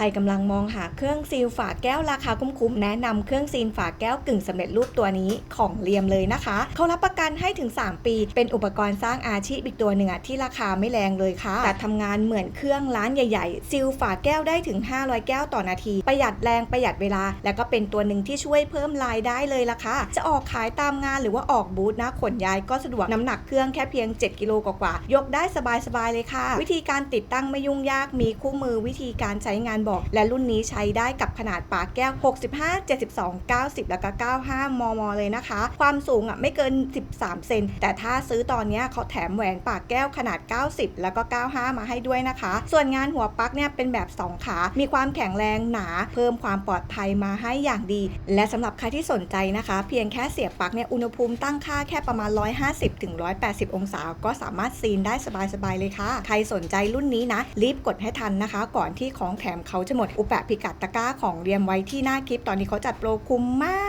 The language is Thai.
ใครกำลังมองหาเครื่องซีลฝาแก้วราคาคุ้มๆแนะนำเครื่องซีลฝาแก้วกึ่งสำเร็จรูปตัวนี้ของเลียมเลยนะคะเขารับประกันให้ถึง 3 ปี เป็นอุปกรณ์สร้างอาชีพอีกตัวหนึ่งที่ราคาไม่แรงเลยค่ะแต่ทำงานเหมือนเครื่องร้านใหญ่ๆ ซีลฝาแก้วได้ถึง 500 แก้วต่อนาที ประหยัดแรงประหยัดเวลา และก็เป็นตัวหนึ่งที่ช่วยเพิ่มรายได้เลยล่ะค่ะจะออกขายตามงานหรือว่าออกบูธนะขนย้ายก็สะดวกน้ำหนักเครื่องแค่เพียง 7 กิโลกว่าๆยกได้สบายๆเลยค่ะ วิธีการติดตั้งไม่ยุ่งยากมีคู่มือวิธีการใช้งานบอก และรุ่นนี้ใช้ได้กับขนาดปากแก้ว 65 72 90 แล้วก็ 95 มม เลยนะคะ ความสูงอะไม่เกิน 13 เซน แต่ถ้าซื้อตอนเนี้ยเขาแถมแหวนปากแก้วขนาด 90 แล้วก็ 95 มาให้ด้วยนะคะ ส่วนงานหัวปลั๊กเนี่ยเป็นแบบ 2 ขา มีความแข็งแรงหนา เพิ่มความปลอดภัยมาให้อย่างดี และสำหรับใครที่สนใจนะคะ เพียงแค่เสียบปลั๊กเนี่ยอุณหภูมิตั้งค่าแค่ประมาณ 150ถึง180 องศา ก็สามารถซีนได้สบายๆเลยค่ะ ใครสนใจรุ่นนี้นะ รีบกดให้ทันนะคะ ก่อนที่ของแถมเขาจะหมดอุปะพิกัดตะก้าของเรียมไว้ที่หน้าคลิป ตอนนี้เขาจัดโปรคุ้มมาก